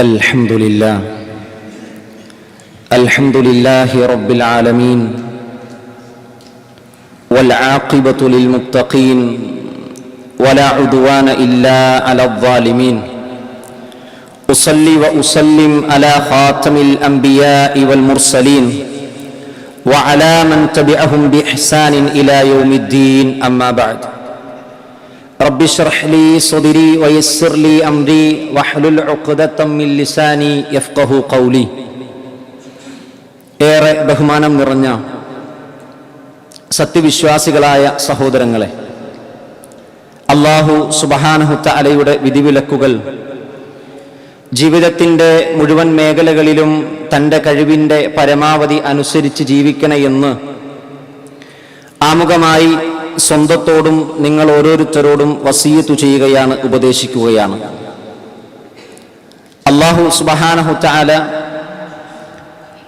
الحمد لله. الحمد لله رب العالمين. والعاقبة للمتقين. ولا عدوان إلا على الظالمين. أصلي وأسلم على خاتم الأنبياء والمرسلين. وعلى من تبعهم بإحسان إلى يوم الدين. أما بعد. رب اشرح لي صدري ويسر لي أمري واحلل عقدة من لساني يفقه قولي ഏറെ ബഹുമാനം നിറഞ്ഞ സത്യവിശ്വാസികളായ സഹോദരങ്ങളെ അള്ളാഹു സുബഹാനഹുത്ത അലയുടെ വിധിവിലക്കുകൾ ജീവിതത്തിൻ്റെ മുഴുവൻ മേഖലകളിലും തൻ്റെ കഴിവിൻ്റെ പരമാവധി അനുസരിച്ച് ജീവിക്കണമെന്ന് ആമുഖമായി സ്വന്തത്തോടും നിങ്ങൾ ഓരോരുത്തരോടും വസീയത്തു ചെയ്യുകയാണ് ഉപദേശിക്കുകയാണ്. അള്ളാഹു സുബഹാനഹുത്ത അല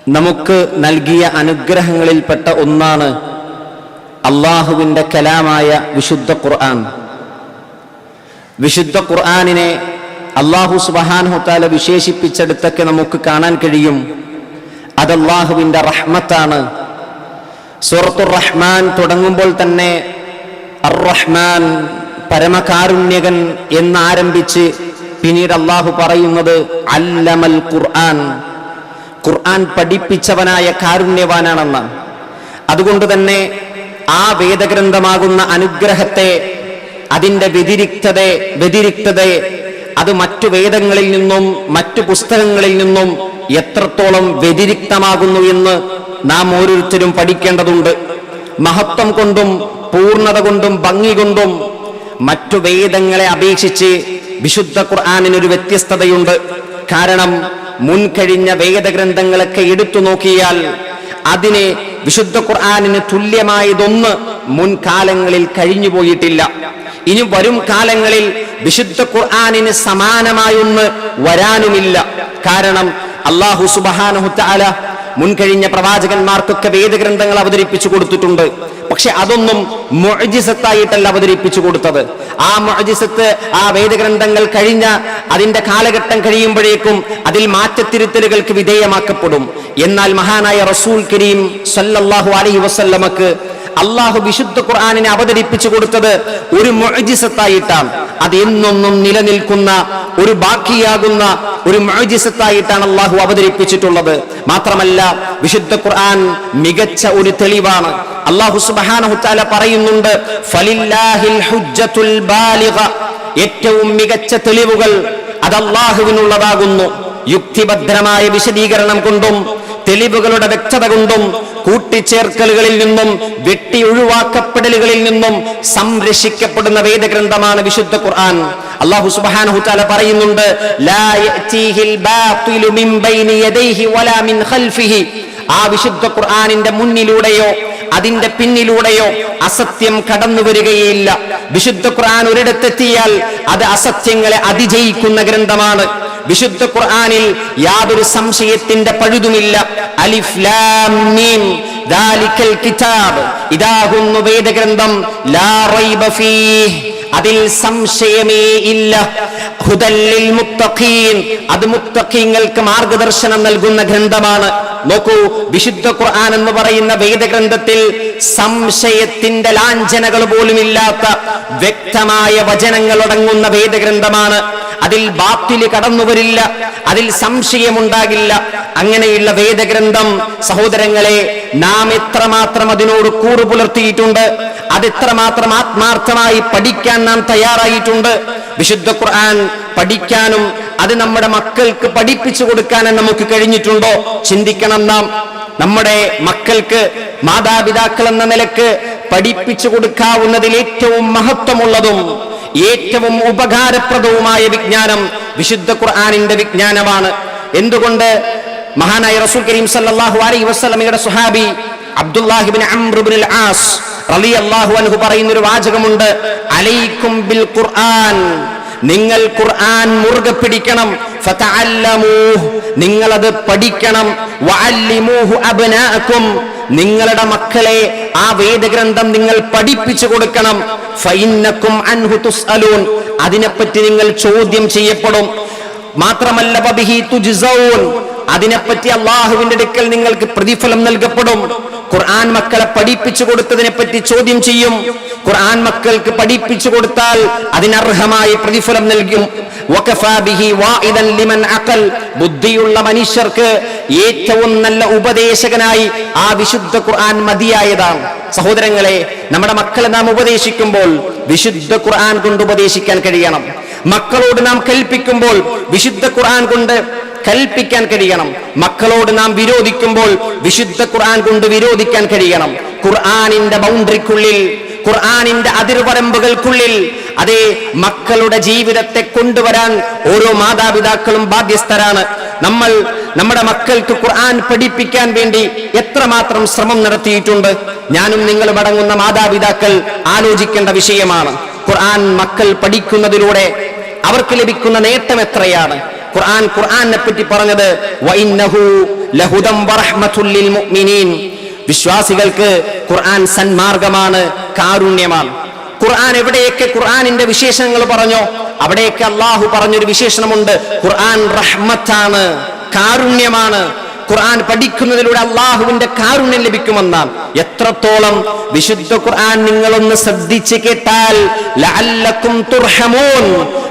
നമുക്ക് നൽകിയ അനുഗ്രഹങ്ങളിൽപ്പെട്ട ഒന്നാണ് അള്ളാഹുവിന്റെ കലാമായ വിശുദ്ധ ഖുർആൻ. വിശുദ്ധ ഖുർആാനിനെ അള്ളാഹു സുബഹാനഹുത്താല വിശേഷിപ്പിച്ചെടുത്തൊക്കെ നമുക്ക് കാണാൻ കഴിയും. അത് അള്ളാഹുവിന്റെ റഹ്മത്താണ്. സൂറത്തുർ റഹ്മാൻ തുടങ്ങുമ്പോൾ തന്നെ അർ റഹ്മാൻ പരമകാരുണ്യകൻ എന്നാരംഭിച്ച് പിന്നീട് അള്ളാഹു പറയുന്നത് അല്ലമൽ ഖുർആൻ. ഖുർആൻ പഠിപ്പിച്ചവനായ കാരുണ്യവാനാണെന്ന്. അതുകൊണ്ട് തന്നെ ആ വേദഗ്രന്ഥമാകുന്ന അനുഗ്രഹത്തെ അതിന്റെ വ്യതിരിക്തത വ്യതിരിക്തതയെ അത് മറ്റു വേദങ്ങളിൽ നിന്നും മറ്റു പുസ്തകങ്ങളിൽ നിന്നും എത്രത്തോളം വ്യതിരിക്തമാകുന്നു എന്ന് നാം ഓരോരുത്തരും പഠിക്കേണ്ടതുണ്ട്. മഹത്വം കൊണ്ടും പൂർണത കൊണ്ടും ഭംഗി കൊണ്ടും മറ്റു വേദങ്ങളെ അപേക്ഷിച്ച് വിശുദ്ധ ഖുർആാനിനൊരു വ്യത്യസ്തതയുണ്ട്. കാരണം മുൻകഴിഞ്ഞ വേദഗ്രന്ഥങ്ങളൊക്കെ എടുത്തു നോക്കിയാൽ അതിനെ വിശുദ്ധ ഖുർആാനിന് തുല്യമായതൊന്ന് മുൻകാലങ്ങളിൽ കഴിഞ്ഞു പോയിട്ടില്ല. ഇനി വരും കാലങ്ങളിൽ വിശുദ്ധ ഖുർആാനിന് സമാനമായൊന്ന് വരാനുമില്ല. കാരണം അള്ളാഹു സുബാനഹുത്താല മുൻകഴിഞ്ഞ പ്രവാചകന്മാർക്കൊക്കെ വേദഗ്രന്ഥങ്ങൾ അവതരിപ്പിച്ചു കൊടുത്തിട്ടുണ്ട്. പക്ഷെ അതൊന്നും മൊഴിജിസത്തായിട്ടല്ല അവതരിപ്പിച്ചു കൊടുത്തത്. ആ മൊഴിജിസത്ത് ആ വേദഗ്രന്ഥങ്ങൾ കഴിഞ്ഞ അതിന്റെ കാലഘട്ടം കഴിയുമ്പോഴേക്കും അതിൽ മാറ്റത്തിരുത്തലുകൾക്ക് വിധേയമാക്കപ്പെടും. എന്നാൽ മഹാനായ റസൂൽ കരീം സല്ലല്ലാഹു അലൈഹി വസല്ലമക്ക് അള്ളാഹു വിശുദ്ധ ഖുർആാനിനെ അവതരിപ്പിച്ചു കൊടുത്തത് ഒരു മൊഴിജിസത്തായിട്ടാണ് അത് എന്നൊന്നും നിലനിൽക്കുന്ന ഒരു ബാക്കിയാകുന്ന ഒരു മൊഴിജിസത്തായിട്ടാണ് അള്ളാഹു അവതരിപ്പിച്ചിട്ടുള്ളത്. മാത്രമല്ല വിശുദ്ധ ഖുർആൻ മികച്ച ഒരു തെളിവാണ്. അള്ളാഹു സുബാനഹുത്താല പറയുന്നുണ്ട് ഫലില്ലാഹിൽ ഹുജ്ജത്തുൽ ബാലിഗ. ഏറ്റവും മികച്ച തെളിവുകൾ അത് അള്ളാഹുവിനുള്ളതാകുന്നു. യുക്തിഭദ്രമായ വിശദീകരണം കൊണ്ടും തെളിവുകളുടെ വ്യക്തത കൊണ്ടും കൂട്ടിച്ചേർക്കലുകളിൽ നിന്നും വെട്ടി ഒഴിവാക്കപ്പെടലുകളിൽ നിന്നും സംരക്ഷിക്കപ്പെടുന്ന വേദഗ്രന്ഥമാണ് വിശുദ്ധ ഖുർആൻ. അള്ളാഹു സുബാനഹു താല പറയുന്നുണ്ട് ആ വിശുദ്ധ ഖുർആാനിന്റെ മുന്നിലൂടെയോ അതിന്റെ പിന്നിലൂടെയോ അസത്യം കടന്നു വരികയില്ല. വിശുദ്ധ ഖുർആൻ ഒരിടത്തെത്തിയാൽ അത് അസത്യങ്ങളെ അതിജയിക്കുന്ന ഗ്രന്ഥമാണ്. വിശുദ്ധ ഖുർആാനിൽ യാതൊരു സംശയത്തിന്റെ പഴുതുമില്ല. അലിഫ് ലാം മീം. ദാലിക്കൽ കിതാബ്. ഇതാകുന്നു വേദഗ്രന്ഥം. ലാ റൈബ ഫീഹ്. അതിൽ സംശയമേ ഇല്ല. ഹുദല്ലിൽ മുത്തഖീൻ അത് മുത്തഖീങ്ങൾക്ക് മാർഗദർശനം നൽകുന്ന ഗ്രന്ഥമാണ്. നോക്കൂ വിശുദ്ധ ഖുർആൻ എന്ന് പറയുന്ന വേദഗ്രന്ഥത്തിൽ സംശയത്തിന്റെ ലാഞ്ചനകൾ പോലും ഇല്ലാത്ത വ്യക്തമായ വചനങ്ങൾ അടങ്ങുന്ന വേദഗ്രന്ഥമാണ്. അതിൽ ബാത്തിൽ കടന്നു വരില്ല അതിൽ സംശയമുണ്ടാകില്ല. അങ്ങനെയുള്ള വേദഗ്രന്ഥം സഹോദരങ്ങളെ നാം എത്രമാത്രം അതിനോട് കൂറു പുലർത്തിയിട്ടുണ്ട് അതെത്രമാത്രം ആത്മാർത്ഥമായി പഠിക്കാൻ നാം തയ്യാറായിട്ടുണ്ട്. വിശുദ്ധ ഖുർആൻ പഠിക്കാനും അത് നമ്മുടെ മക്കൾക്ക് പഠിപ്പിച്ചു കൊടുക്കാനും നമുക്ക് കഴിഞ്ഞിട്ടുണ്ടോ? ചിന്തിക്കണം നാം. നമ്മുടെ മക്കൾക്ക് മാതാപിതാക്കൾ എന്ന നിലയ്ക്ക് പഠിപ്പിച്ചു കൊടുക്കാവുന്നതിൽ ഏറ്റവും മഹത്വമുള്ളതും ഏറ്റവും ഉപകാരപ്രദവുമായ വിജ്ഞാനം വിശുദ്ധ ഖുർആാനിന്റെ വിജ്ഞാനമാണ്. എന്തുകൊണ്ട് മഹാനായ റസൂൽ കരീം സല്ലാഹു അലൈ വസല്ലമയുടെ സുഹാബി അബ്ദുല്ലാഹിബിൻ അംറുബിൻ ആസ് റളിയല്ലാഹു അൻഹു പറയുന്ന ഒരു വാചകമുണ്ട്. അലൈക്കും ബിൽ ഖുർആൻ. നിങ്ങൾ ഖുർആൻ മുറുകെ പിടിക്കണം. നിങ്ങളത് പഠിക്കണം. നിങ്ങളുടെ മക്കളെ ആ വേദഗ്രന്ഥം നിങ്ങൾ പഠിപ്പിച്ചു കൊടുക്കണം. ഫൈന്നക്കും അൻഹു തുസ്അലൂൻ. അതിനെപ്പറ്റി നിങ്ങൾ ചോദ്യം ചെയ്യപ്പെടും. മാത്രമല്ല വബിഹി തുജ്സൗൻ അതിനെപ്പറ്റി അള്ളാഹുവിന്റെ അടുക്കൽ നിങ്ങൾക്ക് പ്രതിഫലം നൽകപ്പെടും. ഖുർആൻ മക്കളെ പഠിപ്പിച്ചു കൊടുത്തതിനെ പറ്റി ചോദ്യം ചെയ്യും. ഖുർആൻ മക്കൾക്ക് പഠിപ്പിച്ചു കൊടുത്താൽ അതിനർഹമായി പ്രതിഫലം നൽകും. ബുദ്ധിയുള്ള മനുഷ്യർക്ക് ഏറ്റവും നല്ല ഉപദേശകനായി ആ വിശുദ്ധ ഖുർആൻ മതിയായതാണ്. സഹോദരങ്ങളെ നമ്മുടെ മക്കളെ നാം ഉപദേശിക്കുമ്പോൾ വിശുദ്ധ ഖുർആൻ കൊണ്ട് ഉപദേശിക്കാൻ കഴിയണം. മക്കളോട് നാം കൽപ്പിക്കുമ്പോൾ വിശുദ്ധ ഖുർആൻ കൊണ്ട് കൽപ്പിക്കാൻ കഴിയണം. മക്കളോട് നാം വിരോധിക്കുമ്പോൾ വിശുദ്ധ ഖുർആൻ കൊണ്ട് വിരോധിക്കാൻ കഴിയണം. ഖുർആാനിന്റെ ബൗണ്ടറിക്കുള്ളിൽ ഖുർആാനിന്റെ അതിർവരമ്പുകൾക്കുള്ളിൽ അതേ മക്കളുടെ ജീവിതത്തെ കൊണ്ടുവരാൻ ഓരോ മാതാപിതാക്കളും ബാധ്യസ്ഥരാണ്. നമ്മൾ നമ്മുടെ മക്കൾക്ക് ഖുർആൻ പഠിപ്പിക്കാൻ വേണ്ടി എത്രമാത്രം ശ്രമം നടത്തിയിട്ടുണ്ട്. ഞാനും നിങ്ങളും അടങ്ങുന്ന മാതാപിതാക്കൾ ആലോചിക്കേണ്ട വിഷയമാണ്. ഖുർആൻ മക്കൾ പഠിക്കുന്നതിലൂടെ അവർക്ക് ലഭിക്കുന്ന നേട്ടം എത്രയാണ്? ഖുർആൻ ഖുർആനെ പറ്റി പറഞ്ഞത് വിശ്വാസികൾക്ക് ഖുർആൻ സന്മാർഗമാണ് കാരുണ്യമാണ്. ഖുർആൻ എവിടെയൊക്കെ ഖുർആനിന്റെ വിശേഷങ്ങൾ പറഞ്ഞോ അവിടെയൊക്കെ അള്ളാഹു പറഞ്ഞൊരു വിശേഷണമുണ്ട്. ഖുർആൻ റഹ്മത്താണ് കാരുണ്യമാണ്. ഖുർആൻ പഠിക്കുന്നതിലൂടെ അള്ളാഹുവിന്റെ കാരുണ്യം ലഭിക്കുമെന്ന എത്രത്തോളം വിശുദ്ധ ഖുർആൻ നിങ്ങളൊന്ന് ശ്രദ്ധിച്ച് കേട്ടാൽ തുർഹമൂൻ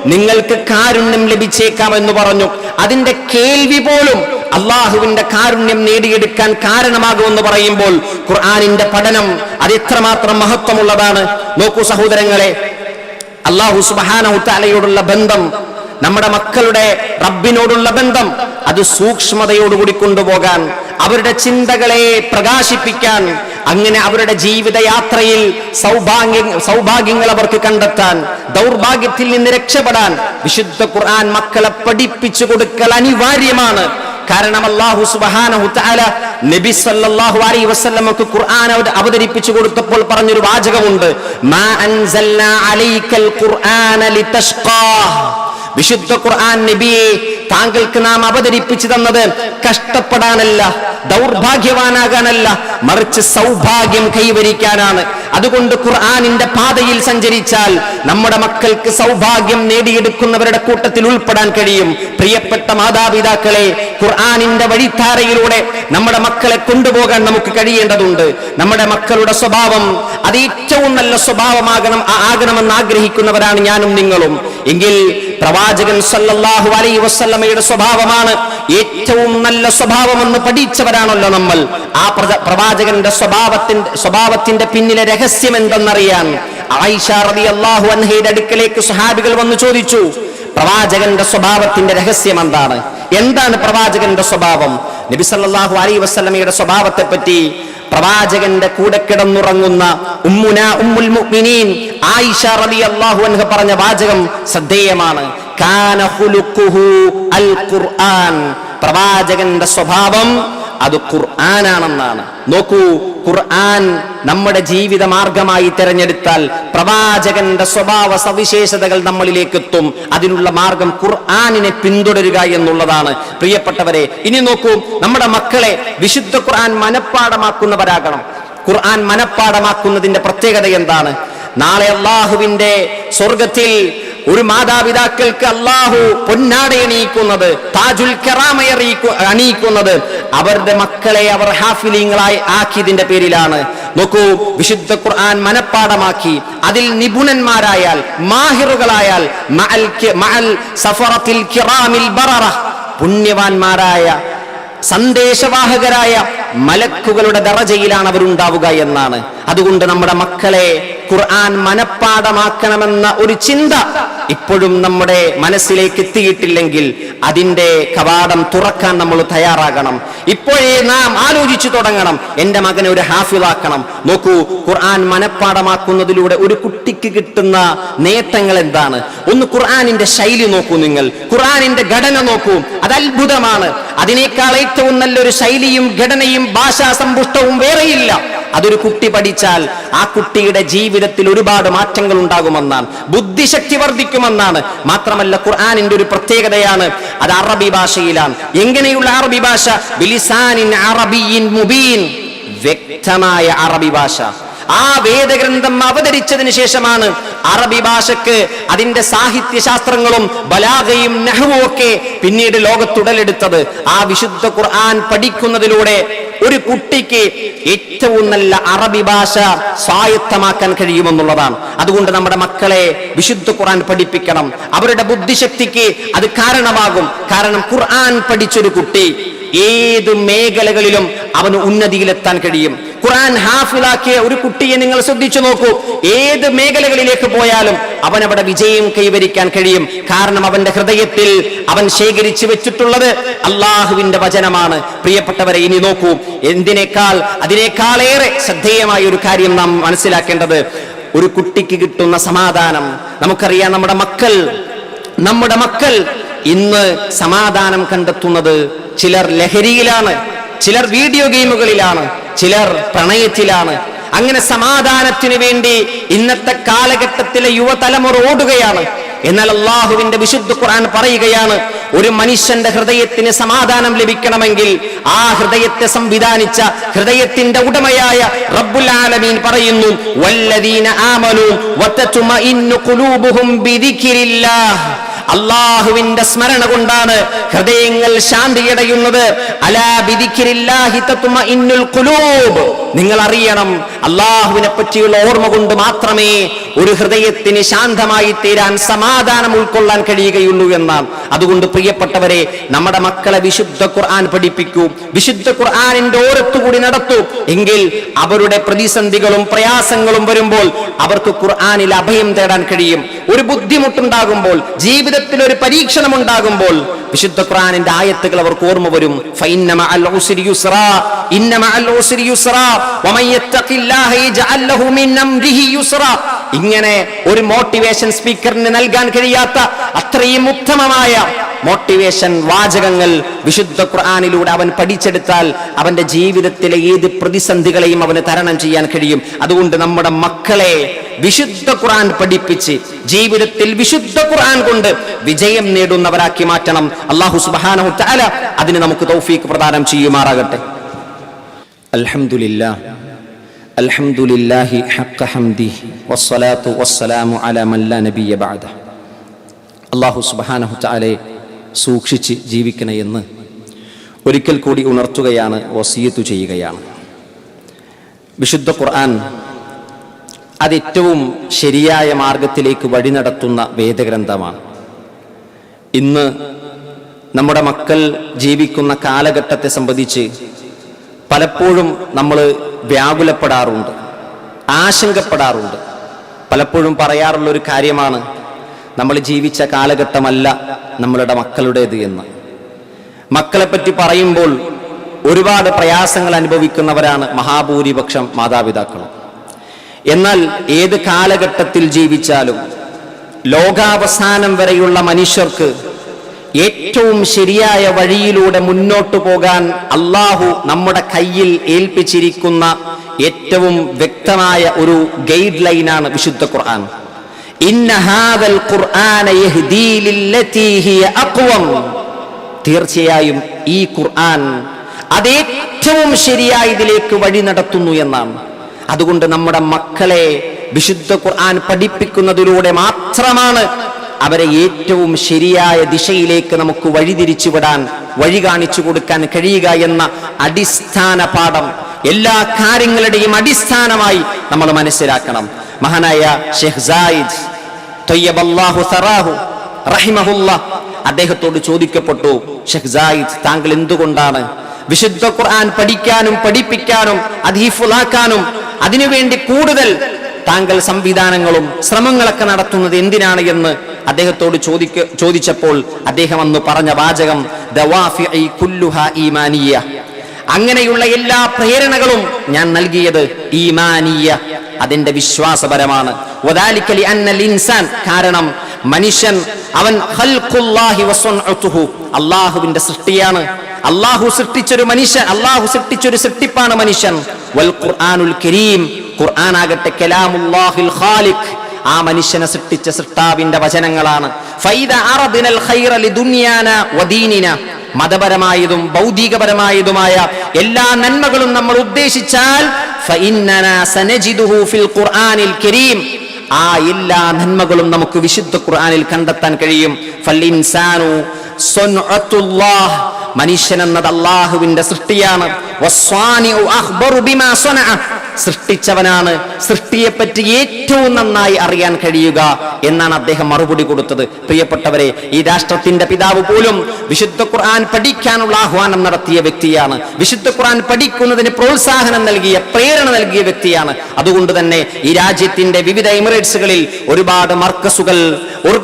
നിങ്ങൾക്ക് കാരുണ്യം ലഭിച്ചേക്കാം എന്ന് പറഞ്ഞു. അതിന്റെ കേൾവി പോലും അള്ളാഹുവിന്റെ കാരുണ്യം നേടിയെടുക്കാൻ കാരണമാകുമെന്ന് പറയുമ്പോൾ ഖുർആാനിന്റെ പഠനം അത് എത്രമാത്രം മഹത്വമുള്ളതാണ്. നോക്കൂ സഹോദരങ്ങളെ അള്ളാഹു സുബാനഹുത്താലയോടുള്ള ബന്ധം നമ്മുടെ മക്കളുടെ റബ്ബിനോടുള്ള ബന്ധം അത് സൂക്ഷ്മതയോടുകൂടി കൊണ്ടുപോകാൻ അവരുടെ ചിന്തകളെ പ്രകാശിപ്പിക്കാൻ അങ്ങനെ അവരുടെ ജീവിതയാത്രയിൽ സൗഭാഗ്യ സൗഭാഗ്യങ്ങൾ അവർക്ക് കണ്ടെത്താൻ ദൗർഭാഗ്യത്തിൽ നിന്ന് രക്ഷപ്പെടാൻ വിശുദ്ധ ഖുർആൻ മക്കളെ പഠിപ്പിച്ചു കൊടുക്കൽ അനിവാര്യമാണ്. കാരണം അള്ളാഹു സുബ്ഹാനഹു തആല നബി സല്ലല്ലാഹു അലൈഹി വസല്ലമക്ക് ഖുർആൻ അവ- അവതരിപ്പിച്ചു കൊടുത്തപ്പോൾ പറഞ്ഞൊരു വാചകമുണ്ട് മാ അൻസൽനാ അലൈക്കൽ ഖുർആന ലിതഷ്ഖാ വിശുദ്ധ ഖുർആൻ നബിയെ താങ്കൾക്ക് നാം അവതരിപ്പിച്ചു തന്നത് കഷ്ടപ്പെടാനല്ല ദൗർഭാഗ്യവാനാകാനല്ല മറിച്ച് സൗഭാഗ്യം കൈവരിക്കാനാണ്. അതുകൊണ്ട് ഖുർആനിന്റെ പാതയിൽ സഞ്ചരിച്ചാൽ നമ്മുടെ മക്കൾക്ക് സൗഭാഗ്യം നേടിയെടുക്കുന്നവരുടെ കൂട്ടത്തിൽ ഉൾപ്പെടാൻ കഴിയും. പ്രിയപ്പെട്ട മാതാപിതാക്കളെ ഖുർആനിന്റെ വഴിത്താരയിലൂടെ നമ്മുടെ മക്കളെ കൊണ്ടുപോകാൻ നമുക്ക് കഴിയേണ്ടതുണ്ട്. നമ്മുടെ മക്കളുടെ സ്വഭാവം അത് ഏറ്റവും നല്ല സ്വഭാവമാകണം ആകണമെന്ന് ആഗ്രഹിക്കുന്നവരാണ് ഞാനും നിങ്ങളും. എങ്കിൽ പ്രവാചകൻ സല്ലല്ലാഹു അലൈഹി വസല്ലമയുടെ സ്വഭാവമാണ്. ഏറ്റവും നല്ല സ്വഭാവമെന്ന് പഠിച്ചവരാണല്ലോ നമ്മൾ. ആ പ്രവാചകന്റെ സ്വഭാവത്തിന്റെ സ്വഭാവത്തിന്റെ പിന്നിലെ രഹസ്യം എന്തെന്നറിയാൻ? ആയിഷ റളിയല്ലാഹു അൻഹയുടെ അടുക്കലേക്ക് സ്വഹാബികൾ വന്നു ചോദിച്ചു പ്രവാചകന്റെ സ്വഭാവത്തിന്റെ രഹസ്യം എന്താണ്? എന്താണ് പ്രവാചകന്റെ സ്വഭാവം? നബി സല്ലല്ലാഹു അലൈഹി വസല്ലമയുടെ സ്വഭാവത്തെ പറ്റി പ്രവാചകന്റെ കൂടെ കിടന്നുറങ്ങുന്ന ഉമ്മുന ഉമ്മുൽ മുഅ്മിനീൻ ആയിഷ റളിയല്ലാഹു അൻഹ പറഞ്ഞ വാചകം ശ്രദ്ധേയമാണ്. കാന ഖുലുഖുഹു അൽ ഖുർആൻ. പ്രവാചകന്റെ സ്വഭാവം അത് ഖുർആനാണെന്നാണ്. നോക്കൂ ഖുർആൻ നമ്മുടെ ജീവിത മാർഗമായി തിരഞ്ഞെടുത്താൽ പ്രവാചകന്റെ സ്വഭാവ സവിശേഷതകൾ നമ്മളിലേക്ക് എത്തും അതിനുള്ള മാർഗം ഖുർആാനിനെ പിന്തുടരുക എന്നുള്ളതാണ്. പ്രിയപ്പെട്ടവരെ ഇനി നോക്കൂ നമ്മുടെ മക്കളെ വിശുദ്ധ ഖുർആൻ മനഃപ്പാടമാക്കുന്നവരാകണം ഖുർആൻ മനഃപ്പാടമാക്കുന്നതിന്റെ പ്രത്യേകത എന്താണ്? നാളെ അള്ളാഹുവിന്റെ സ്വർഗത്തിൽ ഒരു മാതാപിതാക്കൾക്ക് അള്ളാഹു പൊന്നാട അണിയിക്കുന്നത് താജുൽ അണിയിക്കുന്നത് അവരുടെ മക്കളെ അവർ ഹാഫിലിങ്ങളായി ആക്കിയതിന്റെ പേരിലാണ്. നോക്കൂ വിശുദ്ധ ഖുർആൻ മനഃപ്പാടമാക്കി അതിൽ നിപുണന്മാരായാൽ മാഹിറുകളായാൽ സഫറത്തിൽ കിറാമിൽ ബററ പുണ്യവാന്മാരായ സന്ദേശവാഹകരായ മലക്കുകളുടെ ദറജയിലാണ് അവരുണ്ടാവുക എന്നാണ്. അതുകൊണ്ട് നമ്മുടെ മക്കളെ ഖുർആൻ മനഃപ്പാടമാക്കണമെന്ന ഒരു ചിന്ത ഇപ്പോഴും നമ്മുടെ മനസ്സിലേക്ക് എത്തിയിട്ടില്ലെങ്കിൽ അതിന്റെ കവാടം തുറക്കാൻ നമ്മൾ തയ്യാറാകണം. ഇപ്പോഴേ നാം ആലോചിച്ചു തുടങ്ങണം. എന്റെ മകനെ ഒരു ഹാഫിളാക്കണം നോക്കൂ ഖുർആൻ മനഃപ്പാടമാക്കുന്നതിലൂടെ ഒരു കുട്ടിക്ക് കിട്ടുന്ന നേട്ടങ്ങൾ എന്താണ്? ഒന്ന് ഖുർആനിന്റെ ശൈലി നോക്കൂ നിങ്ങൾ. ഖുർആനിന്റെ ഘടന നോക്കൂ. അത് അത്ഭുതമാണ് അതിനേക്കാൾ ഏറ്റവും നല്ലൊരു ശൈലിയും ഘടനയും ഭാഷാ സമ്പുഷ്ടവും വേറെയില്ല. അതൊരു കുട്ടി പഠിച്ചാൽ ആ കുട്ടിയുടെ ജീവിതത്തിൽ ഒരുപാട് മാറ്റങ്ങൾ ഉണ്ടാകുമെന്നാണ്. ബുദ്ധിശക്തി വർദ്ധിക്കുമെന്നാണ്. മാത്രമല്ല ഖുർആാനിന്റെ ഒരു പ്രത്യേകതയാണ്. അത് അറബി ഭാഷയിലാണ്. എങ്ങനെയുള്ള അറബി ഭാഷ? ബിലിസാനിൻ അറബിയിൻ മുബീൻ. വ്യക്തമായ അറബി ഭാഷ. ആ വേദഗ്രന്ഥം അവതരിച്ചതിന് ശേഷമാണ് അറബി ഭാഷക്ക് അതിന്റെ സാഹിത്യശാസ്ത്രങ്ങളും ബലാഗയും നെഹ്വും ഒക്കെ പിന്നീട് ലോകത്തുടലെടുത്തത്. ആ വിശുദ്ധ ഖുർആൻ പഠിക്കുന്നതിലൂടെ ഒരു കുട്ടിക്ക് ഏറ്റവും നല്ല അറബി ഭാഷ സ്വായത്തമാക്കാൻ കഴിയുമെന്നുള്ളതാണ്. അതുകൊണ്ട് നമ്മുടെ മക്കളെ വിശുദ്ധ ഖുർആൻ പഠിപ്പിക്കണം. അവരുടെ ബുദ്ധിശക്തിക്ക് അത് കാരണമാകും. കാരണം ഖുർആൻ പഠിച്ചൊരു കുട്ടി ഏത് മേഖലകളിലും അവന് ഉന്നതിയിലെത്താൻ കഴിയും. ഖുർആൻ ഹാഫിലാക്കിയ ഒരു കുട്ടിയെ നിങ്ങൾ ശ്രദ്ധിച്ചു നോക്കൂ. ഏത് മേഖലകളിലേക്ക് പോയാലും അവൻ അവിടെ വിജയം കൈവരിക്കാൻ കഴിയും. കാരണം അവന്റെ ഹൃദയത്തിൽ അവൻ ശേഖരിച്ചു വെച്ചിട്ടുള്ളത് അള്ളാഹുവിന്റെ വചനമാണ്. പ്രിയപ്പെട്ടവരെ ഇനി നോക്കൂ. എന്തിനേക്കാൾ അതിനേക്കാളേറെ ശ്രദ്ധേയമായ ഒരു കാര്യം നാം മനസ്സിലാക്കേണ്ടത് ഒരു കുട്ടിക്ക് കിട്ടുന്ന സമാധാനം. നമുക്കറിയാം നമ്മുടെ മക്കൾ നമ്മുടെ മക്കൾ ഇന്ന് സമാധാനം കണ്ടെത്തുന്നത് ചിലർ ലഹരിയിലാണ്. ചിലർ വീഡിയോ ഗെയിമുകളിലാണ് ചിലർ പ്രണയത്തിലാണ്. അങ്ങനെ സമാധാനത്തിനു വേണ്ടി ഇന്നത്തെ കാലഘട്ടത്തിലെ യുവതലമുറ ഓടുകയാണ്. എന്നാൽ അള്ളാഹുവിന്റെ വിശുദ്ധ ഖുർആൻ പറയുകയാണ് ഒരു മനുഷ്യന്റെ ഹൃദയത്തിന് സമാധാനം ലഭിക്കണമെങ്കിൽ ആ ഹൃദയത്തെ സംവിധാനിച്ച ഹൃദയത്തിന്റെ ഉടമയായ റബ്ബുൽ ആലമീൻ പറയുന്നു വല്ലദീന ആമനു വതതുമഇന്നു ഖുലൂബുഹും ബിദിക്രില്ലാഹ്. അള്ളാഹുവിന്റെ സ്മരണ കൊണ്ടാണ് ഹൃദയങ്ങൾ ശാന്തിയടയുന്നത്. നിങ്ങൾ അറിയണം അള്ളാഹുവിനെ പറ്റിയുള്ള ഓർമ്മ കൊണ്ട് മാത്രമേ ഒരു ഹൃദയത്തിന് ശാന്തമായി തീരാൻ സമാധാനം ഉൾക്കൊള്ളാൻ കഴിയുകയുള്ളൂ എന്നാണ്. അതുകൊണ്ട് പ്രിയപ്പെട്ടവരെ നമ്മുടെ മക്കളെ വിശുദ്ധ ഖുർആൻ പഠിപ്പിക്കൂ. വിശുദ്ധ ഖുർആാനിന്റെ ഓരത്തുകൂടി നടത്തൂ. എങ്കിൽ അവരുടെ പ്രതിസന്ധികളും പ്രയാസങ്ങളും വരുമ്പോൾ അവർക്ക് ഖുർആാനിൽ അഭയം തേടാൻ കഴിയും. ഒരു ബുദ്ധിമുട്ടുണ്ടാകുമ്പോൾ ജീവിതത്തിൽ ഒരു പരീക്ഷണം ഉണ്ടാകുമ്പോൾ വിശുദ്ധ ഖുർആനിന്റെ ആയത്തുകൾ അവർക്ക് ഓർമ്മ വരും. ഇങ്ങനെ ഒരു മോട്ടിവേഷൻ സ്പീക്കറിന് നൽകാൻ കഴിയാത്ത അത്രയും ഉത്തമമായ മോട്ടിവേഷൻ വാചകങ്ങൾ വിശുദ്ധ ഖുർആാനിലൂടെ അവൻ പഠിച്ചെടുത്താൽ അവന്റെ ജീവിതത്തിലെ ഏത് പ്രതിസന്ധികളെയും അവന് തരണം ചെയ്യാൻ കഴിയും. അതുകൊണ്ട് നമ്മുടെ മക്കളെ വിശുദ്ധ ഖുർആൻ പഠിപ്പിച്ച് ജീവിതത്തിൽ വിശുദ്ധ ഖുർആൻ കൊണ്ട് വിജയം നേടുന്നവരാക്കി മാറ്റണം. അള്ളാഹു സുബ്ഹാനഹു തആല അതിന് നമുക്ക് തൗഫീഖ് പ്രദാനം ചെയ്യുമാറാകട്ടെ. അൽഹംദുലില്ലാ. അൽഹംദുലില്ലാഹി ഹഖ ഹംദി. വസ്സലാത്തു വസ്സലാമു അലാ മൻ ലാ നബിയ ബഅദ. അള്ളാഹു സുബ്ഹാനഹു സൂക്ഷിച്ച് ജീവിക്കണേ എന്ന് ഒരിക്കൽ കൂടി ഉണർത്തുകയാണ് വസീയത്തു ചെയ്യുകയാണ്. വിശുദ്ധ ഖുർആൻ അത് ഏറ്റവും ശരിയായ മാർഗത്തിലേക്ക് വഴി നടത്തുന്ന വേദഗ്രന്ഥമാണ്. ഇന്ന് നമ്മുടെ മക്കൾ ജീവിക്കുന്ന കാലഘട്ടത്തെ സംബന്ധിച്ച് പലപ്പോഴും നമ്മൾ വ്യാകുലപ്പെടാറുണ്ട് ആശങ്കപ്പെടാറുണ്ട്. പലപ്പോഴും പറയാറുള്ള ഒരു കാര്യമാണ് നമ്മൾ ജീവിച്ച കാലഘട്ടമല്ല നമ്മളുടെ മക്കളുടേത് എന്ന്. മക്കളെ പറ്റി പറയുമ്പോൾ ഒരുപാട് പ്രയാസങ്ങൾ അനുഭവിക്കുന്നവരാണ് മഹാഭൂരിപക്ഷം മാതാപിതാക്കളും. എന്നാൽ ഏത് കാലഘട്ടത്തിൽ ജീവിച്ചാലും ലോകാവസാനം വരെയുള്ള മനുഷ്യർക്ക് ഏറ്റവും ശരിയായ വഴിയിലൂടെ മുന്നോട്ടു പോകാൻ അള്ളാഹു നമ്മുടെ കയ്യിൽ ഏൽപ്പിച്ചിരിക്കുന്ന ഏറ്റവും വ്യക്തമായ ഒരു ഗൈഡ് ലൈനാണ് വിശുദ്ധ ഖുർആൻ. തീർച്ചയായും ഈ ഖുർആൻ അതേറ്റവും ശരിയായ ഇതിലേക്ക് വഴി നടത്തുന്നു എന്നാണ്. അതുകൊണ്ട് നമ്മുടെ മക്കളെ വിശുദ്ധ ഖുർആൻ പഠിപ്പിക്കുന്നതിലൂടെ മാത്രമാണ് അവരെ ഏറ്റവും ശരിയായ ദിശയിലേക്ക് നമുക്ക് വഴിതിരിച്ചു വിടാൻ വഴി കാണിച്ചു കൊടുക്കാൻ കഴിയുക എന്ന അടിസ്ഥാന പാഠം എല്ലാ കാര്യങ്ങളുടെയും അടിസ്ഥാനമായി നമ്മൾ മനസ്സിലാക്കണം. മഹാനായ ഷെഹ് സായിദ് തൊയ്യബല്ലാഹു സറാഹു റഹിമഹുല്ല അദ്ദേഹത്തോട് ചോദിക്കപ്പെട്ടു ഷെഹ് സായിദ് താങ്കൾ എന്തുകൊണ്ടാണ് വിശുദ്ധ ഖുർആൻ പഠിക്കാനും പഠിപ്പിക്കാനും അധീഫുലാക്കാനും അതിനുവേണ്ടി കൂടുതൽ താങ്കൾ സംവിധാനങ്ങളും ശ്രമങ്ങളൊക്കെ നടത്തുന്നത് എന്തിനാണ് എന്ന് അദ്ദേഹത്തോട് ചോദിക്ക ചോദിച്ചപ്പോൾ അദ്ദേഹം അന്ന് പറഞ്ഞ വാചകം അങ്ങനെയുള്ള എല്ലാ പ്രേരണകളും ഞാൻ നൽകിയത് ഈമാനീയ അതിന്റെ വിശ്വാസപരമാണ്. കാരണം മനുഷ്യൻ അവൻ അള്ളാഹുവിന്റെ സൃഷ്ടിയാണ്. അള്ളാഹു സൃഷ്ടിച്ചൊരു മനുഷ്യൻ അള്ളാഹു സൃഷ്ടിച്ചൊരു സൃഷ്ടിപ്പാണ് മനുഷ്യൻ. വൽ കരീം ഖുർആൻ ആകട്ടെ ഖാലിഖ്. ആ മനുഷ്യനെ സൃഷ്ടിച്ച സൃഷ്ടാവിന്റെ വചനങ്ങളാണ്. മതപരമായതും ഭൗതികപരമായതുമായ എല്ലാ നന്മകളും നമ്മൾ ഉദ്ദേശിച്ചാൽ ആ എല്ലാ നന്മകളും നമുക്ക് വിശുദ്ധ ഖുർആാനിൽ കണ്ടെത്താൻ കഴിയും. മനുഷ്യൻ എന്നത് അള്ളാഹുവിന്റെ സൃഷ്ടിയാണ്. സൃഷ്ടിച്ചവനാണ്. സൃഷ്ടിയെപ്പറ്റി ഏറ്റവും നന്നായി അറിയാൻ കഴിയുക എന്നാണ് അദ്ദേഹം മറുപടി കൊടുത്തത്. പ്രിയപ്പെട്ടവരെ ഈ രാഷ്ട്രത്തിന്റെ പിതാവ് പോലും വിശുദ്ധ ഖുർആൻ പഠിക്കാനുള്ള ആഹ്വാനം നടത്തിയ വ്യക്തിയാണ്. വിശുദ്ധ ഖുർആൻ പഠിക്കുന്നതിന് പ്രോത്സാഹനം നൽകിയ പ്രേരണ നൽകിയ വ്യക്തിയാണ്. അതുകൊണ്ട് തന്നെ ഈ രാജ്യത്തിന്റെ വിവിധ എമിറേറ്റ്സുകളിൽ ഒരുപാട് മർക്കസുകൾ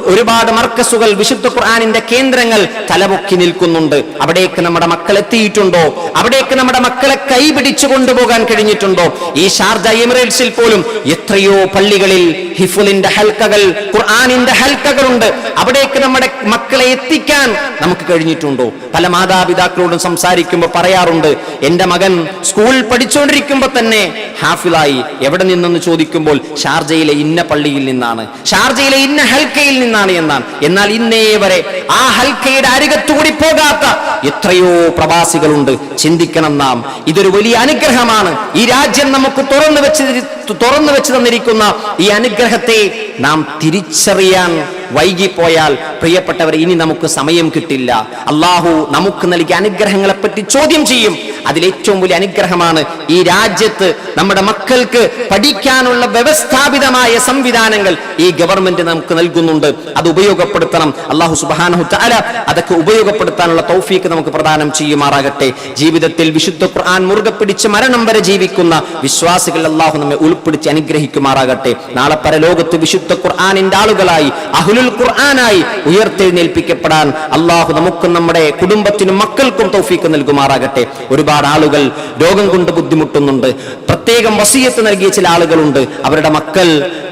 ഒരുപാട് മർക്കസുകൾ വിശുദ്ധ ഖുർആാനിന്റെ കേന്ദ്രങ്ങൾ തലപൊക്കി നിൽക്കുന്നുണ്ട്. അവിടേക്ക് നമ്മുടെ മക്കൾ എത്തിയിട്ടുണ്ടോ? അവിടേക്ക് നമ്മുടെ മക്കളെ കൈപിടിച്ചു കൊണ്ടുപോകാൻ കഴിഞ്ഞിട്ടുണ്ടോ? ഈ ഷാർജ എമിറേറ്റ്സിൽ പോലും എത്രയോ പള്ളികളിൽ ഹിഫുലിന്റെ ഹൽക്കകൾ ഖുർആനിന്റെ ഹൽക്കകളുണ്ട്. അവിടേക്ക് നമ്മുടെ മക്കളെ എത്തിക്കാൻ നമുക്ക് കഴിഞ്ഞിട്ടുണ്ടോ? പല മാതാപിതാക്കളോടും സംസാരിക്കുമ്പോൾ പറയാറുണ്ട് എന്റെ മകൻ സ്കൂൾ പഠിച്ചുകൊണ്ടിരിക്കുമ്പോൾ തന്നെ ഹാഫിലായി എവിടെ നിന്നെന്ന് ചോദിക്കുമ്പോൾ ഷാർജയിലെ ഇന്ന പള്ളിയിൽ നിന്നാണ് ഷാർജയിലെ ഇന്ന ഹൽക്കയിൽ നിന്നാണ് എന്നാണ്. എന്നാൽ ഇന്നേ വരെ ആ ഹൽക്കയുടെ അരികത്തുകൂടി പോകാത്ത എത്രയോ പ്രവാസികളുണ്ട്. ചിന്തിക്കണം നാം. ഇതൊരു വലിയ അനുഗ്രഹമാണ്. ഈ രാജ്യം നമുക്ക് തുറന്നു വെച്ച് തുറന്നു വെച്ച് തന്നിരിക്കുന്ന ഈ അനുഗ്രഹത്തെ നാം തിരിച്ചറിയാൻ വൈകിപ്പോയാൽ പ്രിയപ്പെട്ടവർ ഇനി നമുക്ക് സമയം കിട്ടില്ല. അള്ളാഹു നമുക്ക് നൽകിയ അനുഗ്രഹങ്ങളെപ്പറ്റി ചോദ്യം ചെയ്യും. അതിലേറ്റവും വലിയ അനുഗ്രഹമാണ് ഈ രാജ്യത്ത് നമ്മുടെ മക്കൾക്ക് പഠിക്കാനുള്ള വ്യവസ്ഥാപിതമായ സംവിധാനങ്ങൾ ഈ ഗവൺമെന്റ് നമുക്ക് നൽകുന്നുണ്ട്. അത് ഉപയോഗപ്പെടുത്തണം. അള്ളാഹു സുബാനഹു താല അതൊക്കെ ഉപയോഗപ്പെടുത്താനുള്ള തൗഫീക്ക് നമുക്ക് പ്രദാനം ചെയ്യുമാറാകട്ടെ. ജീവിതത്തിൽ വിശുദ്ധ ഖുർആൻ മുറുകെ പിടിച്ച് മരണം വരെ ജീവിക്കുന്ന വിശ്വാസികൾ അള്ളാഹു നമ്മെ ഉൾപ്പെടുത്തി അനുഗ്രഹിക്കുമാറാകട്ടെ. നാളെ പരലോകത്ത് വിശുദ്ധ ഖുർആാനിന്റെ ആളുകളായി അഹുലുൽ ഖുർആനായി ഉയർത്തെഴുന്നേൽപ്പിക്കപ്പെടാൻ അള്ളാഹു നമുക്കും നമ്മുടെ കുടുംബത്തിനും മക്കൾക്കും തൗഫീക്ക് നൽകുമാറാകട്ടെ. ഒരുപാട് ആളുകൾ രോഗം കൊണ്ട് ബുദ്ധിമുട്ടുന്നുണ്ട്. പ്രത്യേകം വസീയത്ത് നൽകിയ ചില ആളുകളുണ്ട്. അവരുടെ മക്കൾ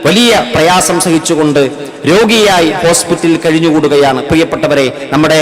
വലിയ പ്രയാസം സഹിച്ചുകൊണ്ട് രോഗിയായി ഹോസ്പിറ്റലിൽ കഴിഞ്ഞുകൂടുകയാണ്. പ്രിയപ്പെട്ടവരെ നമ്മുടെ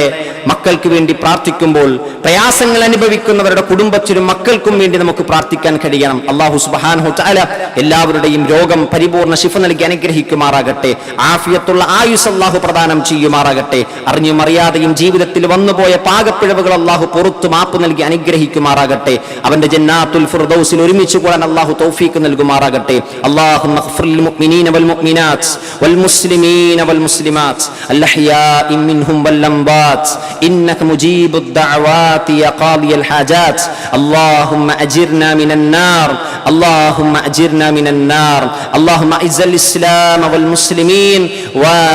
മക്കൾക്ക് വേണ്ടി പ്രാർത്ഥിക്കുമ്പോൾ പ്രയാസങ്ങൾ അനുഭവിക്കുന്നവരുടെ കുടുംബത്തിനും മക്കൾക്കും വേണ്ടി നമുക്ക് പ്രാർത്ഥിക്കാൻ കഴിയണം. അള്ളാഹു സുബാൻ ചാല എല്ലാവരുടെയും രോഗം പരിപൂർണ ശിഫ നൽകി അനുഗ്രഹിക്കുമാറാകട്ടെ. ആഫിയത്തുള്ള ആയുസ് അള്ളാഹു പ്രദാനം ചെയ്യുമാറാകട്ടെ അറിഞ്ഞും അറിയാതെയും ജീവിതത്തിൽ വന്നുപോയ പാകപ്പിഴവുകൾ അള്ളാഹു പുറത്തു മാപ്പ് നൽകി അനുഗ്രഹിക്കുമാറാകട്ടെ അവന്റെ ജന്നാത്തുൽ ഫിർദൗസിൽ ഒരുമിച്ച് കൂടാൻ അള്ളാഹു തൗഫീക്ക് നൽകുമാറാകട്ടെ അള്ളാഹു المؤمنين والمؤمنات والمسلمين والمسلمات الأحياء منهم والأموات إنك مجيب الدعوات يا قاضي الحاجات اللهم أجرنا من النار اللهم أجرنا من النار اللهم أعز الإسلام والمسلمين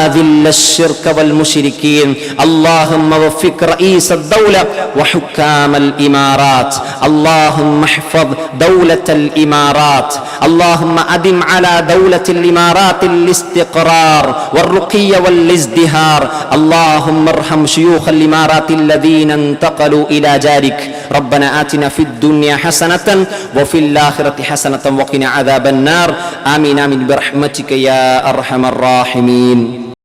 وذل الشرك والمشركين. اللهم وفق رئيس الدولة وحكام الإمارات. اللهم احفظ دولة الإمارات. اللهم أدم على دولة الإمارات الاستقرار والرقي والازدهار. اللهم ارحم شيوخ الإمارات الذين انتقلوا إلى جارك. ربنا آتنا في الدنيا حسنة وفي الآخرة حسنة وقنا عذاب النار. آمين آمين. برحمتك يا أرحم الراحمين.